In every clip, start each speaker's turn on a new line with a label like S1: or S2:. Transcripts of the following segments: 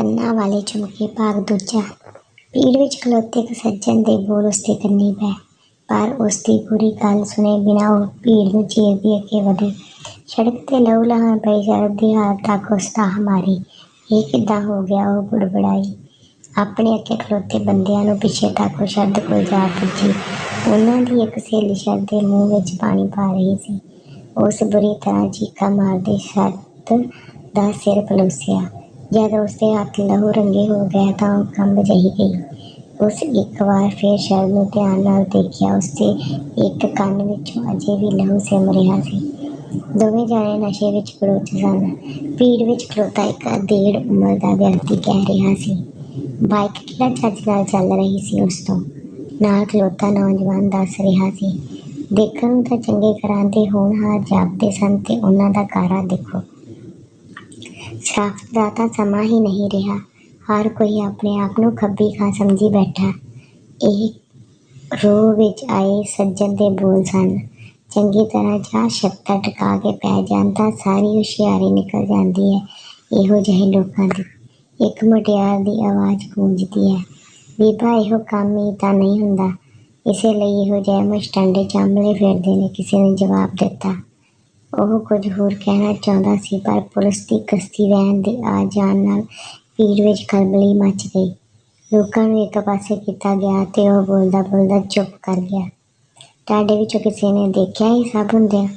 S1: ਕੰਨਾਂ ਵਾਲੇ ਝੁਮਕੇ ਭਾਗ ਦੂਜਾ। ਭੀੜ ਵਿੱਚ ਖਲੋਤੇ ਇੱਕ ਸੱਜਣ ਦੇ ਬੋਲ ਉਸਦੇ ਕੰਨੀ ਪਏ ਪਰ ਉਸਦੀ ਪੂਰੀ ਗੱਲ ਸੁਣੇ ਬਿਨਾਂ ਉਹ ਭੀੜ ਨੂੰ ਚੀਰਦੀ ਅੱਗੇ ਵਧੀ। ਸੜਕ ਤੇ ਲਹੂ ਲਹਾਨ ਪਈ ਸ਼ਰਦ ਦੀ ਹਾਲਤ ਤੱਕ ਉਸਦਾ ਹਮਾਰੀ। ਇਹ ਕਿੱਦਾਂ ਹੋ ਗਿਆ ਉਹ ਬੁੜਬੜਾਈ? ਆਪਣੇ ਅੱਗੇ ਖਲੋਤੇ ਬੰਦਿਆਂ ਨੂੰ ਪਿੱਛੇ ਤੱਕ ਉਹ ਸ਼ਰਦ ਕੋਲ ਜਾ ਪੁੱਜੀ। ਉਹਨਾਂ ਦੀ ਇੱਕ ਸਹੇਲੀ ਸ਼ਰਦ ਦੇ ਮੂੰਹ ਵਿੱਚ ਪਾਣੀ ਪਾ ਰਹੀ ਸੀ। ਉਸ ਬੁਰੀ ਤਰ੍ਹਾਂ ਚੀਕਾਂ ਮਾਰਦੇ ਸ਼ਰਦ ਦਾ ਸਿਰ ਪਲੋਸਿਆ। ਜਦ ਉਸਦੇ ਹੱਥ ਲਹੂ ਰੰਗੇ ਹੋ ਗਏ ਤਾਂ ਉਹ ਕੰਬ ਜਿਹੀ ਗਈ। ਉਸ ਇੱਕ ਵਾਰ ਫਿਰ ਸ਼ਰਦ ਨੂੰ ਧਿਆਨ ਨਾਲ ਦੇਖਿਆ, ਉਸਦੇ ਇੱਕ ਕੰਨ ਵਿੱਚੋਂ ਅਜੇ ਵੀ ਲਹੂ ਸਿਮ ਰਿਹਾ ਸੀ। ਦੋਵੇਂ ਜਾਣੇ ਨਸ਼ੇ ਵਿੱਚ ਖੜੋਤੇ ਸਨ। ਭੀੜ ਵਿੱਚ ਖਲੋਤਾ ਇੱਕ ਅਧੇੜ ਉਮਰ ਦਾ ਵਿਅਕਤੀ ਕਹਿ ਰਿਹਾ ਸੀ। ਬਾਈਕ ਕਿਹੜਾ ਚੱਜ ਨਾਲ ਚੱਲ ਰਹੀ ਸੀ ਉਸ ਤੋਂ? ਨਾਲ ਖਲੋਤਾ ਨੌਜਵਾਨ ਦੱਸ ਰਿਹਾ ਸੀ, ਦੇਖਣ ਨੂੰ ਤਾਂ ਚੰਗੇ ਘਰਾਂ ਦੇ ਹੋਣਹਾਰ ਜਾਪਦੇ ਸਨ ਤੇ ਉਹਨਾਂ ਦਾ ਕਾਰਾ ਦੇਖੋ। ਸ਼ਰਾਫਤ ਦਾ ਤਾਂ ਸਮਾਂ ਹੀ ਨਹੀਂ ਰਿਹਾ। ਹਰ ਕੋਈ ਆਪਣੇ ਆਪ ਨੂੰ ਖੱਬੀ ਖਾਂ ਸਮਝੀ ਬੈਠਾ। ਇਹ ਰੋਹ ਵਿੱਚ ਆਏ ਸੱਜਣ ਦੇ ਬੋਲ ਸਨ। ਚੰਗੀ ਤਰ੍ਹਾਂ ਜਾਂ ਸ਼ਕਤਾ ਟਿਕਾ ਕੇ ਪੈ ਜਾਂਦਾ ਸਾਰੀ ਹੁਸ਼ਿਆਰੀ ਨਿਕਲ ਜਾਂਦੀ ਹੈ। ਇਹੋ ਜਿਹੇ ਲੋਕਾਂ ਦੀ ਇੱਕ ਮੁਟਿਆਰ ਦੀ ਆਵਾਜ਼ ਗੂੰਜਦੀ ਹੈ। ਬੀਬਾ, ਇਹੋ ਕੰਮ ਹੀ ਤਾਂ ਨਹੀਂ ਹੁੰਦਾ। ਇਸੇ ਲਈ ਇਹੋ ਜਿਹੇ ਮਸ਼ਟਾਂਡੇ ਚਾਂਬਲੇ ਫਿਰਦੇ ਨੇ, ਕਿਸੇ ਨੇ ਜਵਾਬ ਦਿੱਤਾ। ਉਹ ਕੁਝ ਹੋਰ ਕਹਿਣਾ ਚਾਹੁੰਦਾ ਸੀ, ਪਰ ਪੁਲਿਸ ਦੀ ਕਸਤੀ ਵੈਨ ਦੇ ਆ ਜਾਣ ਨਾਲ ਭੀੜ ਵਿੱਚ ਖਲਬਲੀ ਮਚ ਗਈ। ਲੋਕਾਂ ਨੂੰ ਇੱਕ ਪਾਸੇ ਕੀਤਾ ਗਿਆ ਤੇ ਉਹ ਬੋਲਦਾ ਬੋਲਦਾ ਚੁੱਪ ਕਰ ਗਿਆ। ਤੁਹਾਡੇ ਵਿੱਚੋਂ ਕਿਸੇ ਨੇ ਦੇਖਿਆ ਇਹ ਸਭ ਹੁੰਦਿਆਂ?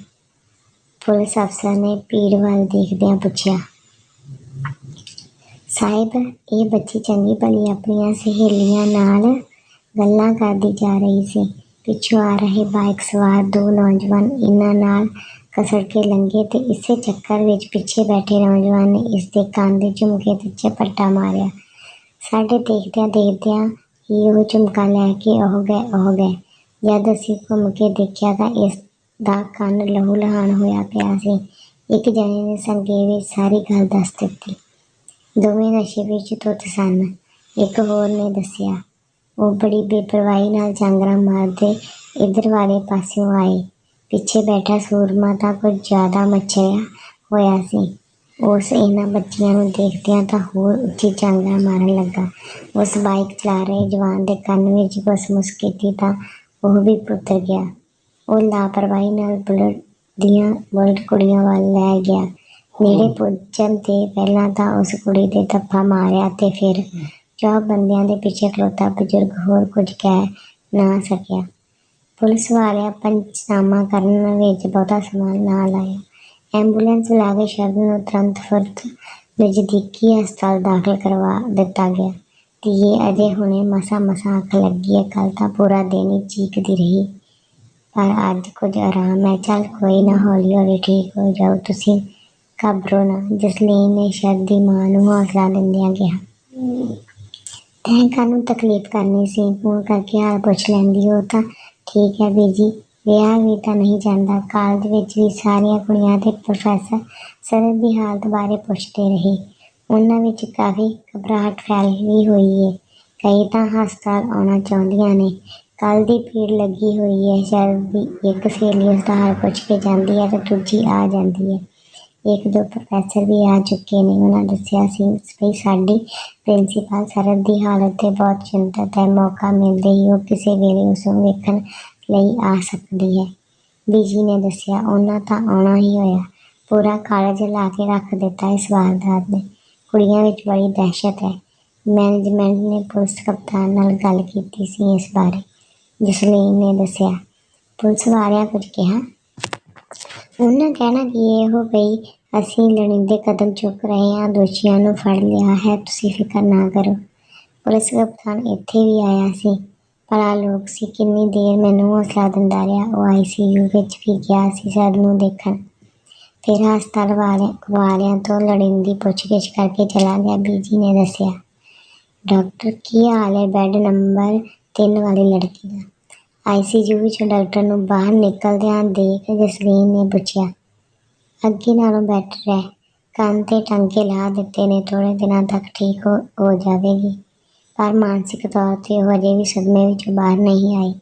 S1: ਪੁਲਿਸ ਅਫਸਰ ਨੇ ਭੀੜ ਵੱਲ ਦੇਖਦਿਆਂ ਪੁੱਛਿਆ, ਸਾਹਿਬ, ਇਹ ਬੱਚੀ ਚੰਗੀ ਭਲੀ ਆਪਣੀਆਂ ਸਹੇਲੀਆਂ ਨਾਲ ਗੱਲਾਂ ਕਰਦੀ ਜਾ ਰਹੀ ਸੀ। ਪਿੱਛੋਂ ਆ ਰਹੇ ਬਾਈਕ ਸਵਾਰ ਦੋ ਨੌਜਵਾਨ ਇਹਨਾਂ ਨਾਲ ਕਸਰ ਕੇ ਲੰਘੇ ਤੇ ਇਸੇ ਚੱਕਰ ਵਿੱਚ ਪਿੱਛੇ ਬੈਠੇ ਨੌਜਵਾਨ ਨੇ ਇਸ ਦੇ ਕੰਨ ਦੇ ਝੁਮਕੇ ਤੇ ਝਪੱਟਾ ਮਾਰਿਆ। ਸਾਡੇ ਦੇਖਦਿਆਂ ਦੇਖਦਿਆਂ ਹੀ ਉਹ ਝੁਮਕਾ ਲੈ ਕੇ ਉਹ ਗਏ ਉਹ ਗਏ। ਜਦ ਅਸੀਂ ਘੁੰਮ ਕੇ ਦੇਖਿਆ ਤਾਂ ਇਸ ਦਾ ਕੰਨ ਲਹੂ ਲਹਾਨ ਹੋਇਆ ਪਿਆ ਸੀ। ਇੱਕ ਜਣੇ ਨੇ ਸੰਗੇ ਵਿੱਚ ਸਾਰੀ ਗੱਲ ਦੱਸ ਦਿੱਤੀ। ਦੋਵੇਂ ਨਸ਼ੇ ਵਿੱਚ ਧੁੱਤ ਸਨ। ਇੱਕ ਹੋਰ ਨੇ ਦੱਸਿਆ, ਉਹ ਬੜੀ ਬੇਪਰਵਾਹੀ ਨਾਲ ਜਾਂਗਰਾਂ ਮਾਰਦੇ ਇੱਧਰ ਵਾਲੇ ਪਾਸਿਓਂ ਆਏ। ਪਿੱਛੇ ਬੈਠਾ ਸੂਰਮਾ ਤਾਂ ਕੁਝ ਜ਼ਿਆਦਾ ਮੱਛਰਿਆ ਹੋਇਆ ਸੀ। ਉਸ ਇਹਨਾਂ ਬੱਚਿਆਂ ਨੂੰ ਦੇਖਦਿਆਂ ਤਾਂ ਹੋਰ ਉੱਚੀ ਜਾਂਗਰਾਂ ਮਾਰਨ ਲੱਗਾ। ਉਸ ਬਾਈਕ ਚਲਾ ਰਹੇ ਜਵਾਨ ਦੇ ਕੰਨ ਵਿੱਚ ਬਸ ਮੁਸਕੀਤੀ ਤਾਂ ਉਹ ਵੀ ਪੁੱਤਰ ਗਿਆ। ਉਹ ਲਾਪਰਵਾਹੀ ਨਾਲ ਬੁਲਟ ਦੀਆਂ ਬੁਲਟ ਕੁੜੀਆਂ ਵੱਲ ਲੈ ਗਿਆ। ਨੇੜੇ ਪੁੱਜਣ ਤੇ ਪਹਿਲਾਂ ਤਾਂ ਉਸ ਕੁੜੀ ਦੇ ਧੱਫਾ ਮਾਰਿਆ ਤੇ ਫਿਰ ਚਾਹ ਬੰਦਿਆਂ ਦੇ ਪਿੱਛੇ ਖਲੋਤਾ ਬਜ਼ੁਰਗ ਹੋਰ ਕੁਝ ਕਹਿ ਨਾ ਸਕਿਆ। ਪੁਲਿਸ ਵਾਲਿਆਂ ਪੰਚਨਾਮਾ ਕਰਨ ਵਿੱਚ ਬਹੁਤਾ ਸਮਾਂ ਨਾ ਲਾਇਆ। ਐਂਬੂਲੈਂਸ ਲਾ ਕੇ ਸ਼ਰਦ ਨੂੰ ਤੁਰੰਤ ਫੁਰਤ ਨਜ਼ਦੀਕੀ ਹਸਪਤਾਲ ਦਾਖਲ ਕਰਵਾ ਦਿੱਤਾ ਗਿਆ। ਤੇ ਅਜੇ ਹੁਣੇ ਮਸਾ ਮਸਾ ਅੱਖ ਲੱਗੀ ਹੈ ਕੱਲ ਤਾਂ ਪੂਰਾ ਦਿਨ ਹੀ ਚੀਕਦੀ ਰਹੀ। ਪਰ ਅੱਜ ਕੁਝ ਆਰਾਮ ਹੈ। ਚੱਲ ਕੋਈ ਨਾ, ਹੌਲੀ ਹੌਲੀ ਠੀਕ ਹੋ ਜਾਓ। ਤੁਸੀਂ ਘਬਰੋ ਨਾ। ਜਸਲੀਨ ਨੇ ਸ਼ਰਦ ਦੀ ਮਾਂ ਨੂੰ ਹੌਸਲਾ ਦਿੰਦਿਆਂ ਕਿਹਾ। ਤੈਂ ਕਾਹਨੂੰ ਤਕਲੀਫ ਕਰਨੀ ਸੀ? ਫੋਨ ਕਰਕੇ ਹਾਲ ਪੁੱਛ ਲੈਂਦੀ ਹੋ ਤਾਂ ਠੀਕ ਹੈ ਵੀਰ ਜੀ। ਵਿਆਹ ਵੀ ਤਾਂ ਨਹੀਂ ਜਾਂਦਾ। ਕਾਲਜ ਵਿੱਚ ਵੀ ਸਾਰੀਆਂ ਕੁੜੀਆਂ ਤੇ ਪ੍ਰੋਫੈਸਰ ਸਰਦ ਦੀ ਹਾਲਤ ਬਾਰੇ ਪੁੱਛਦੇ ਰਹੇ। ਉਹਨਾਂ ਵਿੱਚ ਕਾਫੀ ਘਬਰਾਹਟ ਫੈਲ ਫੈਲੀ ਹੋਈ ਹੈ ਕਈ ਤਾਂ ਹਸਪਤਾਲ ਆਉਣਾ ਚਾਹੁੰਦੀਆਂ ਨੇ। ਕੱਲ ਦੀ ਭੀੜ ਲੱਗੀ ਹੋਈ ਹੈ ਸ਼ਰਦ ਦੀ ਇੱਕ ਸਹੇਲੀ ਉਸ ਦਾ ਹਾਲ ਪੁੱਛ ਕੇ ਜਾਂਦੀ ਹੈ ਤੇ ਦੂਜੀ ਆ ਜਾਂਦੀ ਹੈ। ਇੱਕ ਦੋ ਪ੍ਰੋਫੈਸਰ ਵੀ ਆ ਚੁੱਕੇ ਨੇ, ਉਹਨਾਂ ਦੱਸਿਆ ਸੀ ਵੀ ਸਾਡੀ ਪ੍ਰਿੰਸੀਪਲ ਸਰਦ ਦੀ ਹਾਲਤ ਤੇ ਬਹੁਤ ਚਿੰਤਤ ਹੈ, ਮੌਕਾ ਮਿਲਦੇ ਹੀ ਉਹ ਕਿਸੇ ਵੇਲੇ ਉਸ ਨੂੰ ਵੇਖਣ ਲਈ ਆ ਸਕਦੀ ਹੈ। ਬੀਜੀ ਨੇ ਦੱਸਿਆ, ਉਹਨਾਂ ਤਾਂ ਆਉਣਾ ਹੀ ਹੋਇਆ। ਪੂਰਾ ਕਾਲਜ ਲਾ ਕੇ ਰੱਖ ਦਿੱਤਾ ਇਸ ਵਾਰਦਾਤ ਨੇ। ਕੁੜੀਆਂ ਵਿੱਚ ਬੜੀ ਦਹਿਸ਼ਤ ਹੈ। ਮੈਨੇਜਮੈਂਟ ਨੇ ਪੁਲਿਸ ਕਪਤਾਨ ਨਾਲ ਗੱਲ ਕੀਤੀ ਸੀ ਇਸ ਬਾਰੇ। ਜਸਲੀਨ ਨੇ ਦੱਸਿਆ, ਪੁਲਿਸ ਵਾਲਿਆਂ ਕੁਝ ਕਿਹਾ? ਉਹਨਾਂ ਕਹਿਣਾ ਕਿ ਇਹੋ ਗਈ ਅਸੀਂ ਲੋੜੀਂਦੇ ਕਦਮ ਚੁੱਕ ਰਹੇ ਹਾਂ, ਦੋਸ਼ੀਆਂ ਨੂੰ ਫੜ ਲਿਆ ਹੈ, ਤੁਸੀਂ ਫਿਕਰ ਨਾ ਕਰੋ। ਪੁਲਿਸ ਕਪਤਾਨ ਇੱਥੇ ਵੀ ਆਇਆ ਸੀ ਭਲਾ ਲੋਕ ਸੀ ਕਿੰਨੀ ਦੇਰ ਮੈਨੂੰ ਹੌਸਲਾ ਦਿੰਦਾ ਰਿਹਾ। ਉਹ ਆਈਸੀਯੂ ਵਿੱਚ ਵੀ ਗਿਆ ਸੀ ਸਰ ਨੂੰ ਦੇਖਣ। ਫਿਰ ਹਸਪਤਾਲ ਵਾਲਿਆਂ ਵਾਲਿਆਂ ਤੋਂ ਲੜਿੰਦੀ ਪੁੱਛਗਿੱਛ ਕਰਕੇ ਚਲਾ ਗਿਆ, ਬੀਜੀ ਨੇ ਦੱਸਿਆ, ਡਾਕਟਰ, ਕੀ ਹਾਲ ਹੈ? ਬੈੱਡ ਨੰਬਰ 3 ਵਾਲੀ ਲੜਕੀ ਦਾ। ਆਈਸੀਯੂ ਵਿੱਚੋਂ ਡਾਕਟਰ ਨੂੰ ਬਾਹਰ ਨਿਕਲਦਿਆਂ ਦੇਖ ਜਸਲੀਨ ਨੇ ਪੁੱਛਿਆ, ਅੱਗੇ ਨਾਲੋਂ ਬੈਟਰ ਹੈ। ਕੰਨ ਤੇ ਟੰਕੇ ਲਾ ਦਿੱਤੇ ਨੇ ਥੋੜੇ ਦਿਨਾਂ ਤੱਕ ਠੀਕ ਹੋ ਹੋ ਜਾਵੇਗੀ। ਪਰ ਮਾਨਸਿਕ ਤੌਰ ਤੇ ਉਹ ਅਜੇ ਵੀ ਸਦਮੇ ਵਿੱਚੋਂ ਬਾਹਰ ਨਹੀਂ ਆਈ।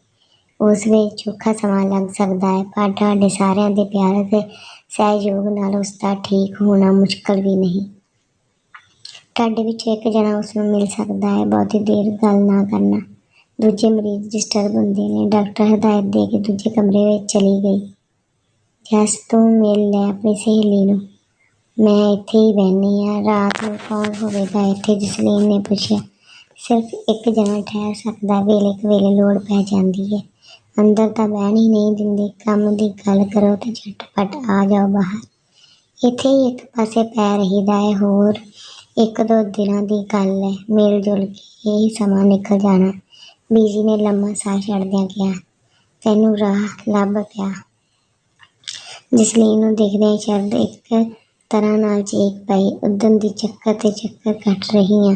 S1: ਉਸ ਵਿੱਚ ਚੋਖਾ ਸਮਾਂ ਲੱਗ ਸਕਦਾ ਹੈ, ਪਰ ਤੁਹਾਡੇ ਸਾਰਿਆਂ ਦੇ ਪਿਆਰ ਅਤੇ ਸਹਿਯੋਗ ਨਾਲ ਉਸ ਦਾ ਠੀਕ ਹੋਣਾ ਮੁਸ਼ਕਲ ਵੀ ਨਹੀਂ। ਤੁਹਾਡੇ ਵਿੱਚ ਇੱਕ ਜਣਾ ਉਸ ਨੂੰ ਮਿਲ ਸਕਦਾ ਹੈ, ਬਹੁਤੀ ਦੇਰ ਗੱਲ ਨਾ ਕਰਨਾ। ਦੂਜੇ ਮਰੀਜ਼ ਡਿਸਟਰਬ ਹੁੰਦੇ ਨੇ ਡਾਕਟਰ ਹਦਾਇਤ ਦੇ ਕੇ ਦੂਜੇ ਕਮਰੇ ਵਿੱਚ ਚਲੀ ਗਈ। ਜਸ ਤੂੰ ਮਿਲ ਲੈ ਆਪਣੀ ਸਹੇਲੀ ਨੂੰ। ਮੈਂ ਇੱਥੇ ਹੀ ਬਹਿਨੀ ਆ ਰਾਤ ਨੂੰ ਕੌਣ ਹੋਵੇਗਾ ਇੱਥੇ, ਜਸਲੀਨ ਨੇ ਪੁੱਛਿਆ। ਸਿਰਫ ਇੱਕ ਜਣਾ ਠਹਿਰ ਸਕਦਾ, ਵੇਲੇ ਕੁ ਵੇਲੇ ਲੋੜ ਪੈ ਜਾਂਦੀ ਹੈ। ਅੰਦਰ ਤਾਂ ਬਹਿਣ ਹੀ ਨਹੀਂ ਦਿੰਦੇ, ਕੰਮ ਦੀ ਗੱਲ ਕਰੋ ਤੇ ਝਟਪਟ ਆ ਜਾਓ ਬਾਹਰ। ਇੱਥੇ ਹੀ ਇੱਕ ਪਾਸੇ ਪੈ ਰਹੀਦਾ ਹੈ, ਹੋਰ ਇੱਕ ਦੋ ਦਿਨਾਂ ਦੀ ਗੱਲ ਹੈ। ਮਿਲ ਜੁਲ ਕੇ ਇਹ ਸਮਾਂ ਨਿਕਲ ਜਾਣਾ। ਬੀਜੀ ਨੇ ਲੰਮਾ ਸਾਹ ਛੱਡਦਿਆਂ ਕਿਹਾ, ਤੈਨੂੰ ਰਾਹ ਲੱਭ ਪਿਆ। ਜਸਲੀਨ ਨੂੰ ਦੇਖਦਿਆਂ ਹੀ ਸ਼ਬਦ ਇੱਕ ਤਰ੍ਹਾਂ ਨਾਲ ਚੀਕ ਪਈ ਉਦਮ ਦੀ ਚੱਕਰ ਤੇ ਚੱਕਰ ਕੱਟ ਰਹੀ ਆ।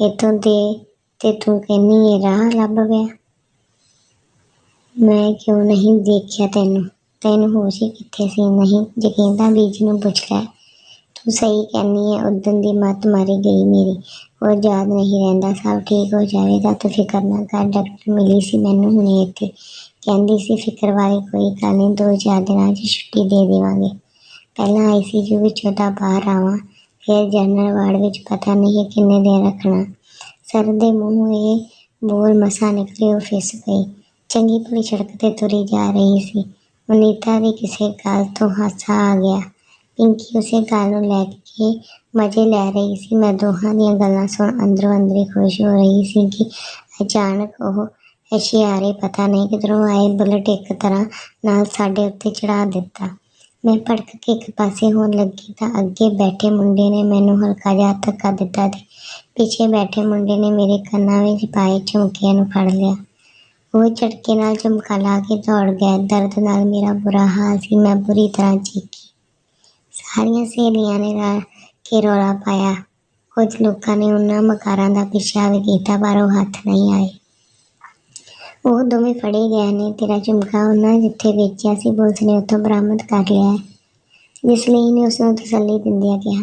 S1: ਇਤੋਂ ਦੇ ਤੇ ਤੂੰ ਕਹਿੰਨੀ ਇਹ ਰਾਹ ਲੱਭ ਗਿਆ ਮੈਂ ਕਿਉਂ ਨਹੀਂ ਦੇਖਿਆ ਤੈਨੂੰ? ਤੈਨੂੰ ਹੋਸ਼ ਹੀ ਕਿੱਥੇ ਸੀ? ਨਹੀਂ ਯਕੀਨ ਤਾਂ ਬੀਜੀ ਨੂੰ ਪੁੱਛ ਲੈ ਤੂੰ ਸਹੀ ਕਹਿੰਨੀ ਹੈ ਉਦਣ ਦੀ ਮੱਤ ਮਾਰੀ ਗਈ ਮੇਰੀ। ਉਹ ਯਾਦ ਨਹੀਂ ਰਹਿੰਦਾ, ਸਭ ਠੀਕ ਹੋ ਜਾਵੇਗਾ, ਤੂੰ ਫਿਕਰ ਨਾ ਕਰ ਡਾਕਟਰ ਮਿਲੀ ਸੀ ਮੈਨੂੰ ਹੁਣੇ ਇੱਥੇ। ਕਹਿੰਦੀ ਸੀ, ਫਿਕਰ ਵਾਲੀ ਕੋਈ ਗੱਲ ਨਹੀਂ, ਦੋ ਚਾਰ ਦਿਨਾਂ 'ਚ ਛੁੱਟੀ ਦੇ ਦੇਵਾਂਗੇ। ਪਹਿਲਾਂ ਆਈਸੀਯੂ ਵਿੱਚੋਂ ਤਾਂ ਬਾਹਰ ਆਵਾਂ, ਫਿਰ ਜਨਰਲ ਵਾਰਡ ਵਿੱਚ ਪਤਾ ਨਹੀਂ ਕਿੰਨੇ ਦਿਨ ਰੱਖਣਾ। ਸਰ ਦੇ ਮੂੰਹ ਇਹ ਬੋਲ ਮਸਾ ਨਿਕਲੇ, ਉਹ ਫਿਸ ਗਈ। ਚੰਗੀ ਭਲੀ ਸੜਕ ਤੇ ਤੁਰੀ ਜਾ ਰਹੀ ਸੀ। ਅਨੀਤਾ ਦੀ ਕਿਸੇ ਗੱਲ ਤੋਂ ਹਾਸਾ ਆ ਗਿਆ। ਪਿੰਕੀ ਉਸੇ ਗੱਲ ਨੂੰ ਲੈ ਕੇ ਮਜ਼ੇ ਲੈ ਰਹੀ ਸੀ। ਮੈਂ ਦੋਹਾਂ ਦੀਆਂ ਗੱਲਾਂ ਸੁਣ ਅੰਦਰੋਂ ਅੰਦਰੀ ਖੁਸ਼ ਹੋ ਰਹੀ ਸੀ ਕਿ ਅਚਾਨਕ ਉਹ ਇਸ਼ਾਰੇ ਪਤਾ ਨਹੀਂ ਕਿਧਰੋਂ ਆਏ, ਬੁਲਟ ਇੱਕ ਤਰ੍ਹਾਂ ਨਾਲ ਸਾਡੇ ਉੱਤੇ ਚੜਾ ਦਿੱਤਾ। ਮੈਂ ਭੜਕ ਕੇ ਇੱਕ ਪਾਸੇ ਹੋਣ ਲੱਗੀ ਤਾਂ ਅੱਗੇ ਬੈਠੇ ਮੁੰਡੇ ਨੇ ਮੈਨੂੰ ਹਲਕਾ ਜਿਹਾ ਧੱਕਾ ਦਿੱਤਾ ਤੇ ਪਿੱਛੇ ਬੈਠੇ ਮੁੰਡੇ ਨੇ ਮੇਰੇ ਕੰਨਾਂ ਵਿੱਚ ਪਾਏ ਝੁਮਕਿਆਂ ਨੂੰ ਫੜ ਲਿਆ। ਉਹ ਝਟਕੇ ਨਾਲ ਝੁਮਕਾ ਲਾ ਕੇ ਦੌੜ ਗਿਆ ਦਰਦ ਨਾਲ ਮੇਰਾ ਬੁਰਾ ਹਾਲ ਸੀ। ਮੈਂ ਬੁਰੀ ਤਰ੍ਹਾਂ ਚੀਕੀ ਸਾਰੀਆਂ ਸਹੇਲੀਆਂ ਨੇ ਰਲ ਕੇ ਰੌਲਾ ਪਾਇਆ। ਕੁਝ ਲੋਕਾਂ ਨੇ ਉਹਨਾਂ ਮਕਾਰਾਂ ਦਾ ਪਿੱਛਾ ਵੀ ਕੀਤਾ, ਪਰ ਉਹ ਹੱਥ ਨਹੀਂ ਆਏ। ਉਹ ਦੋਵੇਂ ਫੜੇ ਗਏ ਨੇ। ਤੇਰਾ ਝੁਮਕਾ ਉਹਨਾਂ ਜਿੱਥੇ ਵੇਚਿਆ ਸੀ, ਪੁਲਿਸ ਨੇ ਉੱਥੋਂ ਬਰਾਮਦ ਕਰ ਲਿਆ ਜਿਸ ਲਈ ਨੇ ਉਸ ਨੂੰ ਤਸੱਲੀ ਦਿੰਦਿਆਂ ਕਿਹਾ,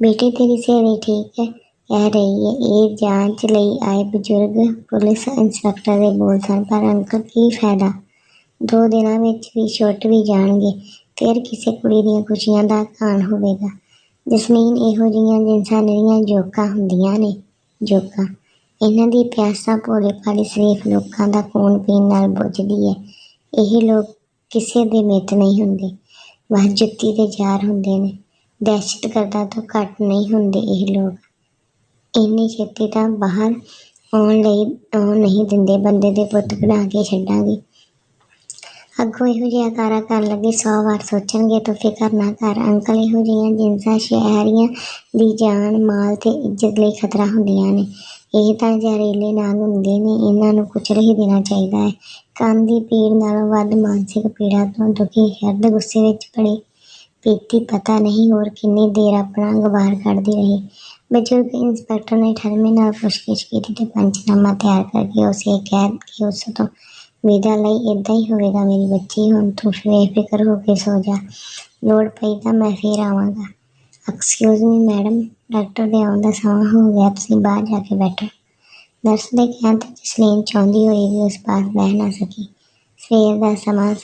S1: ਬੇਟੀ, ਤੇਰੀ ਸਹੇਲੀ ਠੀਕ ਹੈ, ਕਹਿ ਰਹੀ ਹੈ, ਇਹ ਜਾਂਚ ਲਈ ਆਏ ਬਜ਼ੁਰਗ ਪੁਲਿਸ ਇੰਸਪੈਕਟਰ ਦੇ ਬੋਲ ਸਨ, ਪਰ ਅੰਕਲ ਕੀ ਫਾਇਦਾ? ਦੋ ਦਿਨਾਂ ਵਿੱਚ ਵੀ ਛੁੱਟ ਵੀ ਜਾਣਗੇ। ਫਿਰ ਕਿਸੇ ਕੁੜੀ ਦੀਆਂ ਖੁਸ਼ੀਆਂ ਦਾ ਕਾਣ ਹੋਵੇਗਾ। ਜਸਮੀਨ ਇਹੋ ਜਿਹੀਆਂ ਜਿਨਸਾਂ ਨਿਰੀਆਂ ਜੋਕਾਂ ਹੁੰਦੀਆਂ ਨੇ, ਜੋਕਾਂ। ਇਹਨਾਂ ਦੀ ਪਿਆਸਾਂ ਭੋਲੇ ਭਾਲੇ ਸ਼ਰੀਫ ਲੋਕਾਂ ਦਾ ਖੂਨ ਪੀਣ ਨਾਲ ਬੁਝਦੀ ਹੈ। ਇਹ ਲੋਕ ਕਿਸੇ ਦੇ ਮਿੱਤ ਨਹੀਂ ਹੁੰਦੇ। ਬਸ ਜੁੱਤੀ ਦੇ ਜ਼ਾਰ ਹੁੰਦੇ ਨੇ। ਦਹਿਸ਼ਤਗਰਦਾਂ ਤੋਂ ਘੱਟ ਨਹੀਂ ਹੁੰਦੇ ਇਹ ਲੋਕ। ਇੰਨੀ ਛੇਤੀ ਤਾਂ ਬਾਹਰ ਆਉਣ ਲਈ ਆਉਣ ਨਹੀਂ ਦਿੰਦੇ। ਬੰਦੇ ਦੇ ਪੁੱਤ ਕਢਾ ਕੇ ਛੱਡਾਂਗੇ। ਅੱਗੋਂ ਇਹੋ ਜਿਹਾ ਕਾਰਾ ਕਰਨ ਲੱਗੇ, ਸੌ ਵਾਰ ਸੋਚਣਗੇ, ਤਾਂ ਫਿਕਰ ਨਾ ਕਰ। ਅੰਕਲ ਇਹੋ ਜਿਹੀਆਂ ਜਿਨਸਾਂ ਸ਼ਹਿਰੀਆਂ ਦੀ ਜਾਨ, ਮਾਲ ਤੇ ਇੱਜ਼ਤ ਲਈ ਖਤਰਾ ਹੁੰਦੀਆਂ ਨੇ। ਇਹ ਤਾਂ ਜ਼ਹਿਰੀਲੇ ਨਾਗ ਹੁੰਦੇ ਨੇ, ਇਹਨਾਂ ਨੂੰ ਕੁਚਲ ਹੀ ਦੇਣਾ ਚਾਹੀਦਾ ਹੈ। ਕੰਨ ਦੀ ਪੀੜ ਨਾਲੋਂ ਵੱਧ ਮਾਨਸਿਕ ਪੀੜਾ ਤੋਂ ਦੁਖੀ ਹਿਰਦ ਗੁੱਸੇ ਵਿੱਚ ਪੜੀ। ਪੀਤੀ ਪਤਾ ਨਹੀਂ ਹੋਰ ਕਿੰਨੀ ਦੇਰ ਆਪਣਾ ਗਵਾਰ ਕੱਢਦੀ ਰਹੀ। ਬਜ਼ੁਰਗ ਇੰਸਪੈਕਟਰ ਨੇ ਠਰਮੇ ਨਾਲ ਪੁੱਛਗਿੱਛ ਕੀਤੀ ਤੇ ਪੰਚਨਾਮਾ ਤਿਆਰ ਕਰਕੇ ਉਸੇ ਕਹਿ ਕੇ ਉਸ ਤੋਂ ਵਿਦਾ ਲਈ ਇਦਾਂ ਹੀ ਹੋਵੇਗਾ, ਮੇਰੀ ਬੱਚੀ ਹੁਣ ਤੂੰ ਬੇਫਿਕਰ ਹੋ ਕੇ ਸੋ ਜਾ। ਲੋੜ ਪਈ ਤਾਂ ਮੈਂ ਫੇਰ ਆਵਾਂਗਾ। ਐਕਸਕਿਊਜ਼ ਮੀ ਮੈਡਮ ਡਾਕਟਰ ਦੇ ਆਉਣ ਦਾ ਸਮਾਂ ਹੋ ਗਿਆ, ਤੁਸੀਂ ਬਾਹਰ ਜਾ ਕੇ ਬੈਠੋ। ਨਰਸ ਦੇ ਕਹਿਣ ਤੇ ਜਸਲੀਨ ਚਾਹੁੰਦੀ ਹੋਈ ਵੀ ਉਸ ਪਾਸ ਬਹਿ ਨਾ ਸਕੀ। ਸਵੇਰ ਦਾ ਸਮਾਂ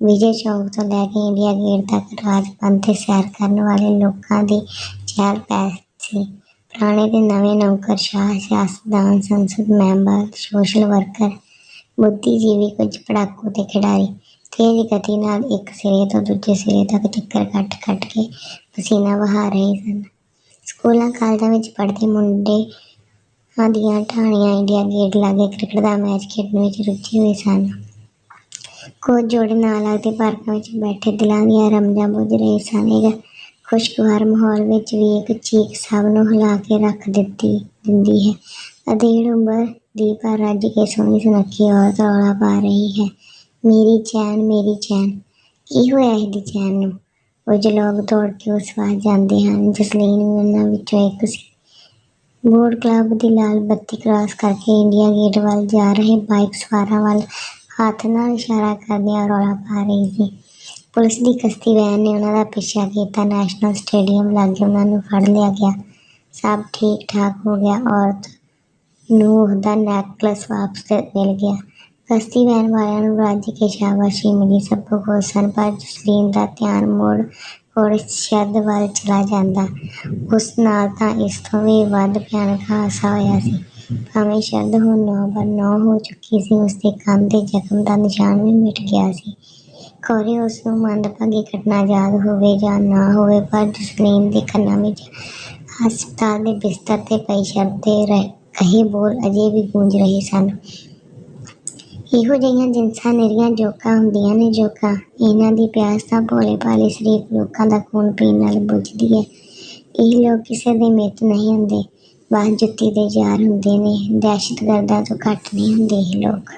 S1: ਵਿਜੇ ਚੌਕ ਤੋਂ ਲੈ ਕੇ ਇੰਡੀਆ ਗੇਟ ਤੱਕ ਰਾਜਪੰਥ ਤੇ ਸੈਰ ਕਰਨ ਵਾਲੇ ਲੋਕਾਂ ਦੀ ਚਹਿਲ ਪਹਿਲ ਸੀ। ਪੁਰਾਣੇ ਤੇ ਨਵੇਂ ਨੌਕਰ, ਸ਼ਾਹ, ਸਿਆਸਤਦਾਨ, ਸੰਸਦ ਮੈਂਬਰ ਸੋਸ਼ਲ ਵਰਕਰ ਬੁੱਧੀਜੀਵੀ ਕੁਝ ਪੜਾਕੂ ਤੇ ਖਿਡਾਰੀ ਤੇਜ਼ ਗਤੀ ਨਾਲ ਇੱਕ ਸਿਰੇ ਤੋਂ ਦੂਜੇ ਸਿਰੇ ਤੱਕ ਚੱਕਰ ਕੱਟ ਕੱਟ ਕੇ ਪਸੀਨਾ ਵਹਾ ਰਹੇ ਸਨ। ਸਕੂਲਾਂ ਕਾਲਜਾਂ ਵਿੱਚ ਪੜ੍ਹਦੇ ਮੁੰਡੇ ਦੀਆਂ ਢਾਣੀਆਂ ਇੰਡੀਆ ਗੇਟ ਲਾਗੇ ਕ੍ਰਿਕਟ ਦਾ ਮੈਚ ਖੇਡਣ ਵਿੱਚ ਰੁੱਝੇ ਹੋਏ ਸਨ। ਕੁਝ ਜੋੜੇ ਨਾਲ ਲੱਗਦੇ ਪਾਰਕਾਂ ਵਿੱਚ ਬੈਠੇ ਦਿਲਾਂ ਦੀਆਂ ਰਮਜਾਂ ਬੁੱਝ ਰਹੇ ਸਨ। ਇਹ ਖੁਸ਼ਗਵਾਰ ਮਾਹੌਲ ਵਿੱਚ ਵੀ ਇੱਕ ਚੀਕ ਸਭ ਨੂੰ ਹਿਲਾ ਕੇ ਰੱਖ ਦਿੱਤੀ, ਦਿੰਦੀ ਹੈ। ਅਧੇੜ ਉਮਰ ਦੀ ਪਰ ਰੱਜ ਕੇ ਸੋਹਣੀ ਸੁਨੱਖੀ ਔਰਤ ਰੌਲਾ ਪਾ ਰਹੀ ਹੈ। ਮੇਰੀ ਚੈਨ ਮੇਰੀ ਚੈਨ, ਕੀ ਹੋਇਆ ਇਹਦੀ ਚੈਨ ਨੂੰ? ਕੁਝ ਲੋਕ ਦੌੜ ਕੇ ਉਸ ਵੱਲ ਜਾਂਦੇ ਹਨ ਜਸਲੀਨ ਵੀ ਉਹਨਾਂ ਵਿੱਚੋਂ ਇੱਕ ਸੀ। ਬੋਰਡ ਕਲੱਬ ਦੀ ਲਾਲ ਬੱਤੀ ਕ੍ਰਾਸ ਕਰਕੇ ਇੰਡੀਆ ਗੇਟ ਵੱਲ ਜਾ ਰਹੇ ਬਾਈਕ ਸਵਾਰਾਂ ਵੱਲ ਹੱਥ ਨਾਲ ਇਸ਼ਾਰਾ ਕਰਦਿਆਂ ਰੌਲਾ ਪਾ ਰਹੀ ਸੀ। ਪੁਲਿਸ ਦੀ ਕਸ਼ਤੀ ਵੈਨ ਨੇ ਉਹਨਾਂ ਦਾ ਪਿੱਛਾ ਕੀਤਾ। ਨੈਸ਼ਨਲ ਸਟੇਡੀਅਮ ਲਾਗੇ ਉਹਨਾਂ ਨੂੰ ਫੜ ਲਿਆ ਗਿਆ। ਸਭ ਠੀਕ ਠਾਕ ਹੋ ਗਿਆ। ਔਰਤ ਨੂੰ ਉਹਦਾ ਨੈਕਲਸ ਵਾਪਸ ਮਿਲ ਗਿਆ। ਕਸ਼ਤੀ ਵੈਨ ਵਾਲਿਆਂ ਨੂੰ ਰੱਜ ਕੇ ਸ਼ਾਬਾਸ਼ੀ ਮਿਲੀ। ਸਭ ਖੁਸ਼ ਸਨ, ਪਰ ਜਸਲੀਨ ਦਾ ਧਿਆਨ ਮੋੜ ਔਰ ਸ਼ਰਦ ਵੱਲ ਚਲਾ ਜਾਂਦਾ। ਉਸ ਨਾਲ ਤਾਂ ਇਸ ਤੋਂ ਵੀ ਵੱਧ ਭਿਆਨਕ ਹਾਦਸਾ ਹੋਇਆ ਸੀ। ਭਾਵੇਂ ਸ਼ਰਦ ਹੁਣ ਨੌ ਬਰ ਨੌ ਹੋ ਚੁੱਕੀ ਸੀ, ਉਸਦੇ ਕੰਨ ਦੇ ਜ਼ਖਮ ਦਾ ਨਿਸ਼ਾਨ ਵੀ ਮਿਟ ਗਿਆ ਸੀ। ਖੌਰੇ ਉਸ ਨੂੰ ਮੰਦਭਾਗੀ ਘਟਨਾ ਯਾਦ ਹੋਵੇ ਜਾਂ ਨਾ ਹੋਵੇ, ਪਰ ਜਸਲੀਨ ਦੇ ਕੰਨਾਂ ਵਿੱਚ ਹਸਪਤਾਲ ਦੇ ਬਿਸਤਰ ਤੇ ਪਈ ਸ਼ਰਦ ਦੇ ਰਹਿ ਕਹੇ ਬੋਲ ਅਜੇ ਵੀ ਗੂੰਜ ਰਹੇ ਸਨ। ਇਹੋ ਜਿਹੀਆਂ ਜਿਨਸਾਂ ਨਿਰੀਆਂ ਜੋਕਾਂ ਹੁੰਦੀਆਂ ਨੇ ਜੋਕਾਂ। ਇਹਨਾਂ ਦੀ ਪਿਆਸ ਤਾਂ ਭੋਲੇ ਭਾਲੇ ਸ਼ਰੀਫ ਲੋਕਾਂ ਦਾ ਖੂਨ ਪੀਣ ਨਾਲ ਬੁਝਦੀ ਹੈ। ਇਹ ਲੋਕ ਕਿਸੇ ਦੇ ਮਿੱਤ ਨਹੀਂ ਹੁੰਦੇ। ਬਸ ਜੁੱਤੀ ਦੇ ਯਾਰ ਹੁੰਦੇ ਨੇ। ਦਹਿਸ਼ਤਗਰਦਾਂ ਤੋਂ ਘੱਟ ਨਹੀਂ ਹੁੰਦੇ ਇਹ ਲੋਕ।